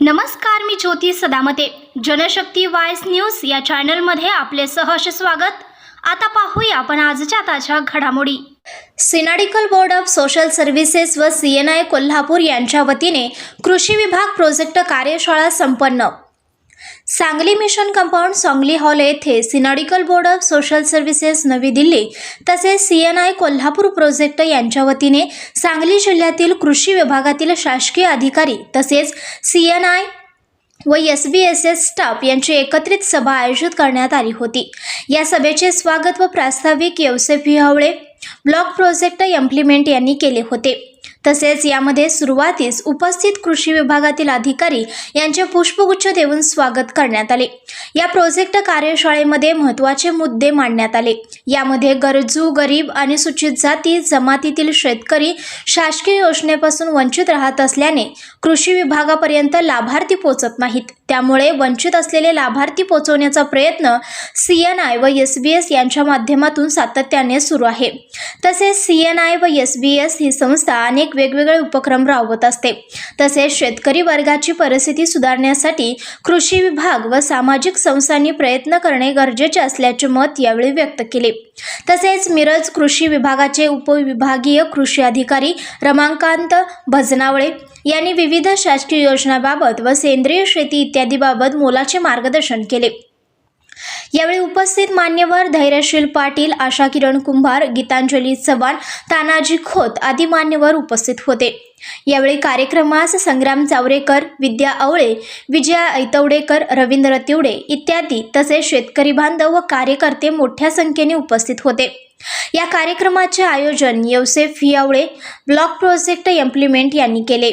नमस्कार मी ज्योती सदामते. जनशक्ती वायस न्यूज या चॅनलमध्ये आपले सहर्ष स्वागत. आता पाहूया आपण आजच्या ताज्या घडामोडी. Synodical board of social services व सी एन आय कोल्हापूर यांच्या वतीने कृषी विभाग प्रोजेक्ट कार्यशाळा संपन्न. Sangli mission compound Sangli hall येथे synodical board of social services नवी दिल्ली तसेच C N I Kolhapur project यांच्या वतीने सांगली जिल्ह्यातील कृषी विभागातील शासकीय अधिकारी तसेच सी एन आय व S B S S staff यांची एकत्रित सभा आयोजित करण्यात आली होती. या सभेचे स्वागत व प्रास्ताविक Yevsef Havale block project implement यांनी केले होते. तसेच यामध्ये सुरुवातीस उपस्थित कृषी विभागातील अधिकारी यांचे पुष्पगुच्छ देऊन स्वागत करण्यात आले. या प्रोजेक्ट कार्यशाळेमध्ये महत्त्वाचे मुद्दे मांडण्यात आले. यामध्ये गरजू गरीब आणि सूचित जाती जमातीतील शेतकरी शासकीय योजनेपासून वंचित राहत असल्याने कृषी विभागापर्यंत लाभार्थी पोचत नाहीत. त्यामुळे वंचित असलेले लाभार्थी पोचवण्याचा प्रयत्न सी एन आय व एस बी एस यांच्या माध्यमातून सातत्याने सुरू आहे. तसेच सी एन आय व एस बी एस ही संस्था अनेक अनेक वेगवेगळे उपक्रम राबवत असते. तसेच शेतकरी वर्गाची परिस्थिती सुधारण्यासाठी कृषी विभाग व सामाजिक संस्थांनी प्रयत्न करणे गरजेचे असल्याचे मत यावेळी व्यक्त केले. तसेच मिरज कृषी विभागाचे उपविभागीय कृषी अधिकारी रमांकांत भजनावळे यांनी विविध शासकीय योजनाबाबत व सेंद्रिय शेती इत्यादीबाबत मोलाचे मार्गदर्शन केले. यावेळी उपस्थित मान्यवर धैर्यशील पाटील आशा किरण कुंभार गीतांजली चव्हाण तानाजी खोत आदी मान्यवर उपस्थित होते. यावेळी कार्यक्रमास संग्राम चावरेकर विद्या आवळे विजया ऐतवडेकर रवींद्र तिवडे इत्यादी तसेच शेतकरी बांधव व कार्यकर्ते मोठ्या संख्येने उपस्थित होते. या कार्यक्रमाचे आयोजन Yavsef Hiyavale block project implement यांनी केले.